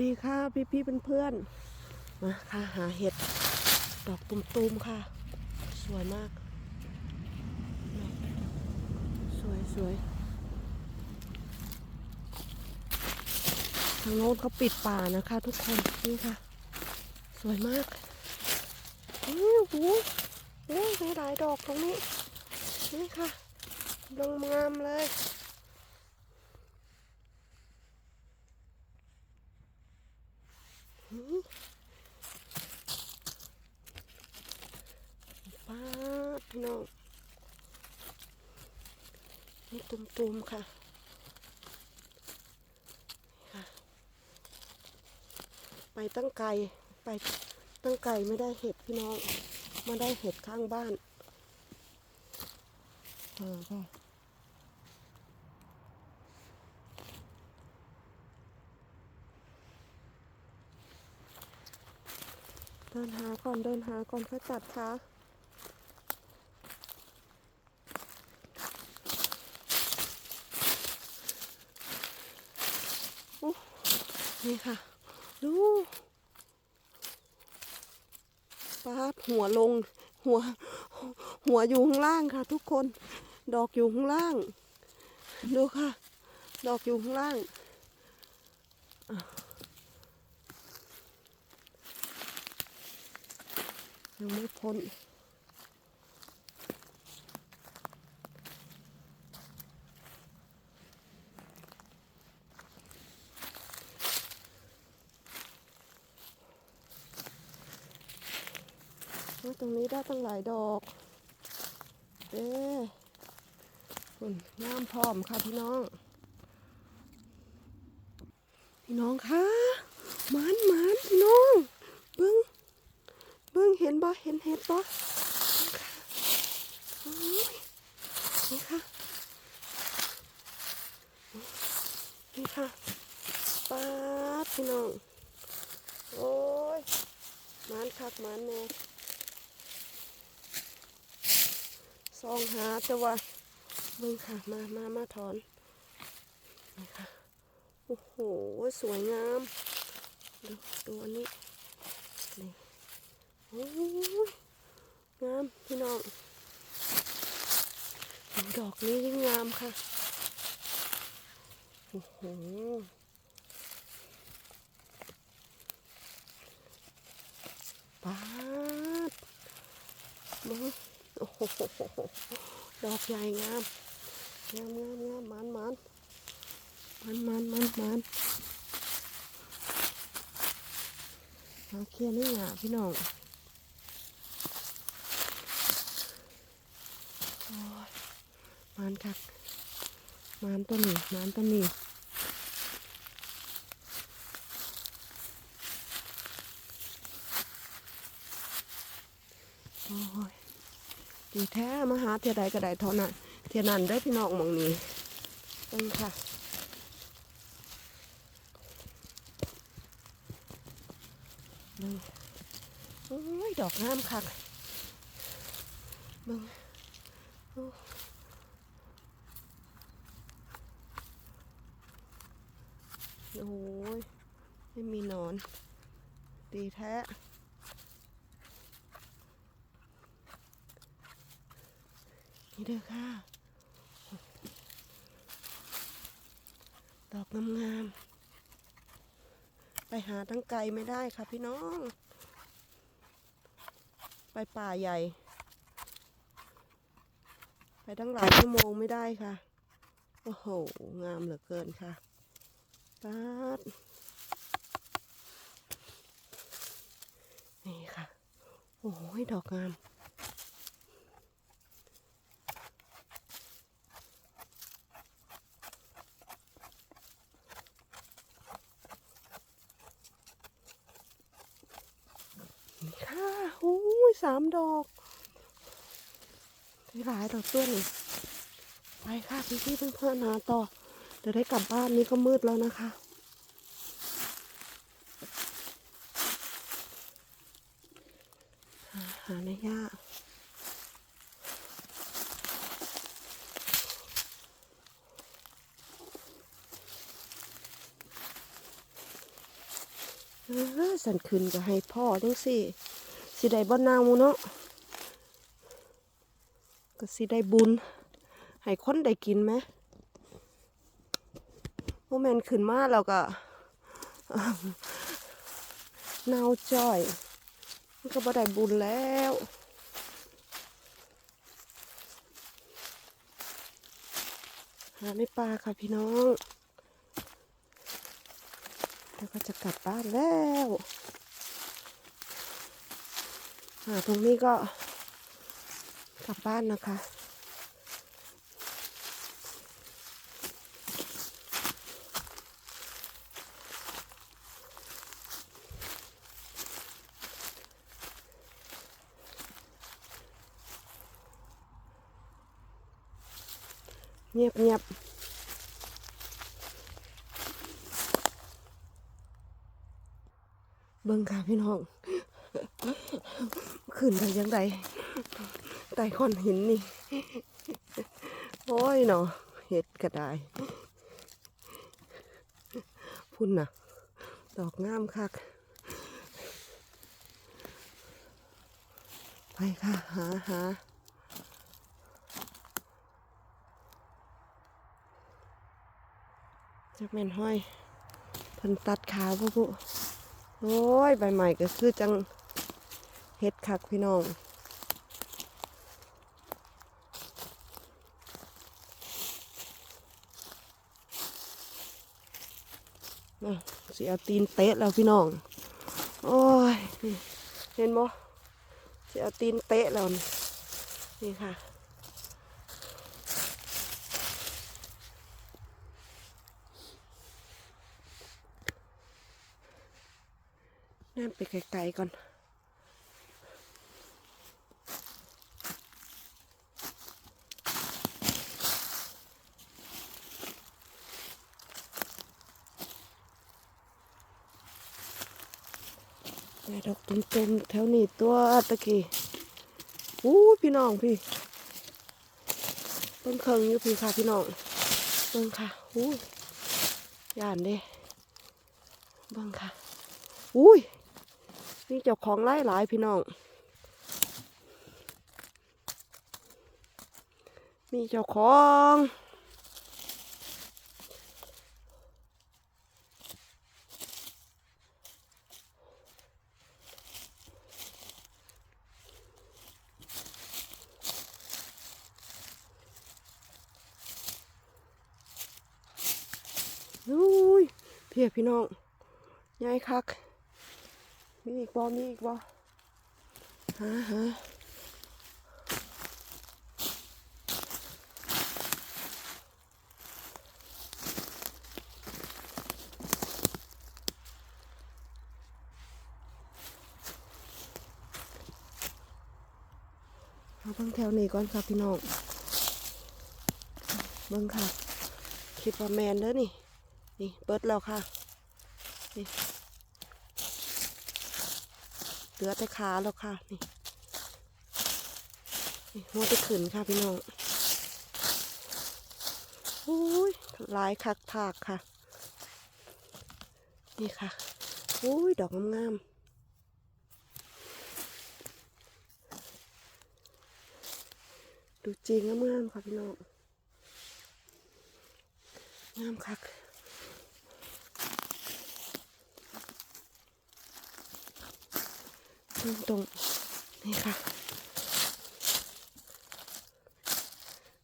ดีค่ะพี่พี่ๆเพื่อนๆมาค่ะหาเห็ดดอกตุ่มๆค่ะ สวยมาก สวยสวยทางโน้นเขาปิดป่านะคะทุกคนนี่ค่ะ สวยมากนี่โอ้โหนี่มีหลายดอกตรงนี้ นี่ค่ะลงงามเลย ป้าดพี่น้อง นี่ตุ่มๆค่ะนี่ค่ะไปตั้งไกลไปตั้งไกลไม่ได้เห็ดพี่น้องมาได้เห็ดข้างบ้านเออค่ะเดินหาก่อนเดินหาก่อนค่อยตัดค่ะ นี่ค่ะ ดูปาดหัวลง หัว หัวอยู่ข้างล่างค่ะ ทุกคน ดอกอยู่ข้างล่าง ดูค่ะ ดอกอยู่ข้างล่างยังไม่พ้น ตรงนี้ได้ตั้งหลายดอกเอ๊ะคุณงามพร้อมค่ะพี่น้อง พี่น้องคะมันมันพี่น้องเบิ้งเบิ้งเห็นบ่เห็นเห็ดบ่โอ้ยนี่ค่ะนี่ค่ะป๊าพี่น้อง โอ้ยมันคักมันแน่ ซองหาแต่ว่ามึงค่ะ มามามาถอนนี่ค่ะโอ้โห สวยงาม ดูดูอันนี้ นี่โอ้ยงาม พี่น้อง ดอกนี้ยิ่งงามค่ะ โอ้โหป๊าดมึง โอ้โหดอกใหญ่งามงามงามงามมันมันมันมันมันมันมาเคลียร์นี่หยาพี่น้องมันคักมันตัวนี้มันตัวนี้โอ้ย ดีแท้มาหาเทียใดก็ได้เท่านั้นเทียนั้นได้พี่น้องมองนี้เองค่ะนี่โอ้ยดอกงามคักเบิ่งโอ้ยไม่มีนอน ดีแท้ นี่เด้อค่ะ ดอกงามๆไปหาทั้งไกลไม่ได้ค่ะพี่น้อง ไปป่าใหญ่ ไปทั้งหลายชั่วโมงไม่ได้ค่ะ โอ้โห งามเหลือเกินค่ะปัดนี่ค่ะ โอ้ยดอกงาม นี่ค่ะโอ้ยสามดอกหลายดอกตัวนี่ไปค่ะพี่พี่ๆเพื่อนๆหาต่อเดี๋ยวได้กลับบ้านนี้ก็มืดแล้วนะคะ หาในหญ้าเออสันขึ้นก็ให้พ่อจังสิ สิได้บ่นาวเนาะก็สิได้บุญ ให้คนได้กินไหมโมแมนขึ้นมาแล้วก็นาวจ้อยมันก็บ่ได้บุญแล้วหาในป่าค่ะพี่น้อง แล้วก็จะกลับบ้านแล้ว ตรงนี้ก็กลับบ้านนะคะเงียบเงียบเบิ่งค่ะพี่น้อง ขึ้นไปยังไงไต่ก้อนหินนี่ โอ้ยเนาะเห็ดกระไดพุ่นน่ะ ดอกงามคัก ไปค่ะ หาหาจักแมนห้อยพิ่นตัดขาพวกผู้โอ้ย ใบใหม่ก็คือจัง เฮ็ดคักพี่น้องน่ะสิเอาตีนเตะแล้วพี่น้อง โอ้ยนี่เห็นบ่สิเอาตีนเตะแล้วนี่นี่ค่ะนั่นไปไกลๆก่อน แต่ดอกตุ่มแถวนี้ตัวตะกี้อู้พี่น้องพี่ต้นเคิงอยู่พี่ค่ะพี่น้องเบิ่งค่ะอู้ย่านเด้เบิ่งค่ะอุ้ยนี่เจ้าของไล่หลายพี่น้อง มีเจ้าของอุ้ย เพียพี่น้องยายคัก มีอีกบ่มีอีกบ่หาหาเอาเบิ่งแถวนี้ก่อนค่ะพี่น้องเบิ่งค่ะ คิดว่าแมนเด้อนี่ นี่เปิดแล้วค่ะ นี่เหลือแต่ขาแล้วค่ะ นี่นี่หัวจะขึ้นค่ะพี่น้องอุ้ยลายคักทากค่ะ นี่ค่ะอุ้ยดอกงามดูจริงงามๆค่ะพี่น้องงามคัก ตรงตรงนี่ค่ะ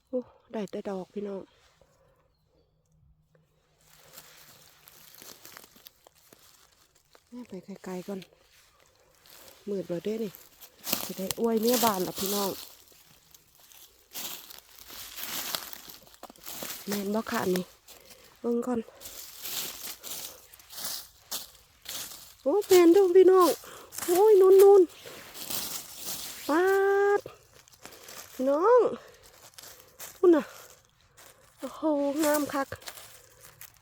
โอ้ได้แต่ดอกพี่น้องแม่ไปไกลๆก่อนมืดแล้วเด้นี่จะได้อวยเมียบานหรอพี่น้องแม่นบ่ค่ะนี่เบิ่งก่อนโอ้แม่นดูพี่น้อง โอ้ยนุ่นนุ่นปาดน้องพุ่นน่ะโอ้โหงามคัก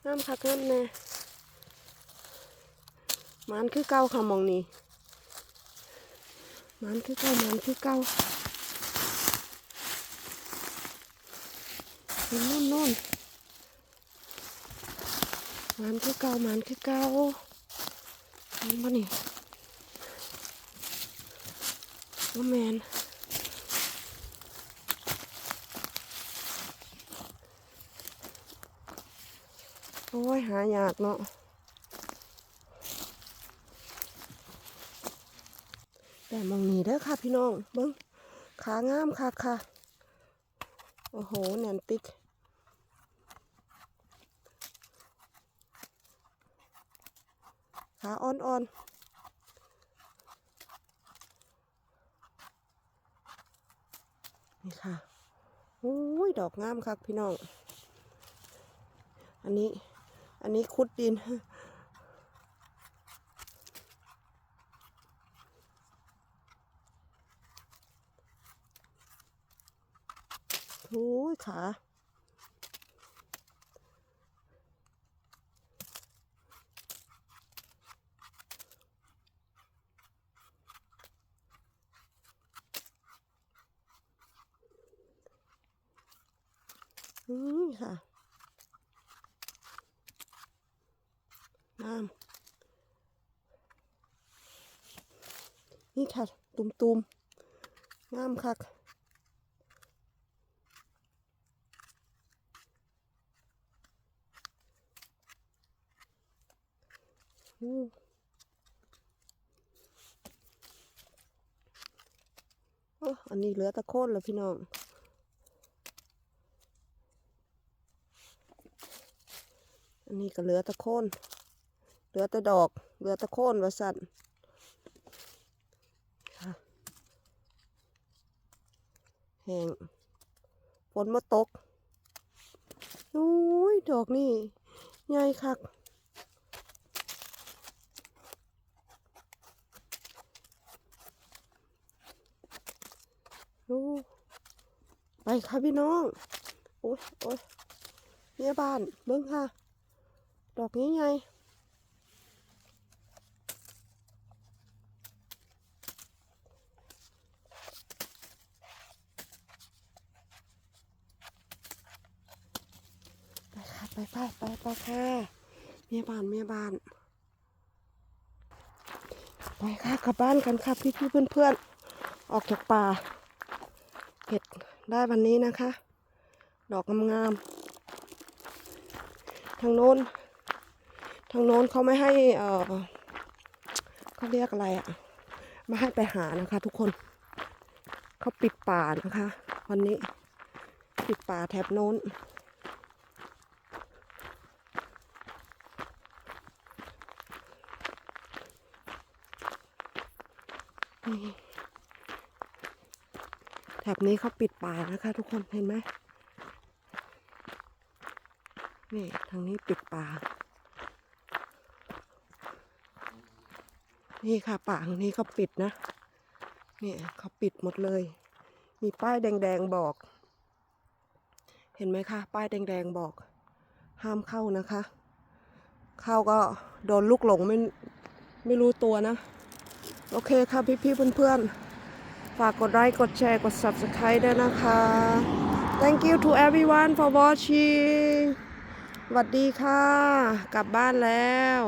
งามคักงามแน่มันคือเก่าค่ะมองนี้มันคือเก่ามันคือเก่าเห็นนู่นนู่นมันคือเก่ามันคือเก่าเห็นปะนี่ ว่าแมนโอ้ย หายากเนาะแต่มองนี่เด้อค่ะพี่น้องเบิ้งขางามค่ะค่ะ โอ้โหแนนติกขาอ่อนๆ นี่ค่ะโอ้ยดอกงามครับพี่น้อง อันนี้ อันนี้คุดดิน โอ้ยขา อืมค่ะ น้ำนี่ค่ะ ตุ่มตุมๆงามคักอืมโอ้อันนี้เหลือตะโคนแล้วพี่น้อง อันนี้ก็เหลือตะโคน ลือแต่ดอกเหลือแตะโคนว่าสั่นแห้งฝนมาตกโอ้ยดอกนี่ใหญ่คักโอ้ไปค่ะพี่น้อง โอ้ยโอ้ยเนี่ยบ้านเบิ้งค่ะ ดอกนี้ไงไปค่ะ ไปไปไปไปค่ะ เมียบ้านเมียบ้าน ไปค่ะกลับบ้านกันค่ะพี่พี่เพื่อนเพื่อนออกจากป่าเห็ดได้วันนี้นะคะ ดอกงามๆทางโน้น ทางโน้นเขาไม่ให้เออเขาเรียกอะไรอะไม่ให้ไปหานะคะ ทุกคนเขาปิดป่านะคะ วันนี้ปิดป่าแถบโน้น นี่แถบนี้เขาปิดป่านะคะทุกคนเห็นไหมนี่ทางนี้ปิดป่า นี่ค่ะป่าทางนี้เขาปิดนะนี่เขาปิดหมดเลย มีป้ายแดงๆบอก เห็นไหมคะ ป้ายแดงๆบอก ห้ามเข้านะคะ เข้าก็โดนลูกหลงไม่ไม่รู้ตัวนะ โอเคค่ะพี่ๆเพื่อนๆ ฝากกดไลค์กดแชร์กด subscribe ด้วยนะคะ thank you to everyone for watching สวัสดีค่ะ กลับบ้านแล้ว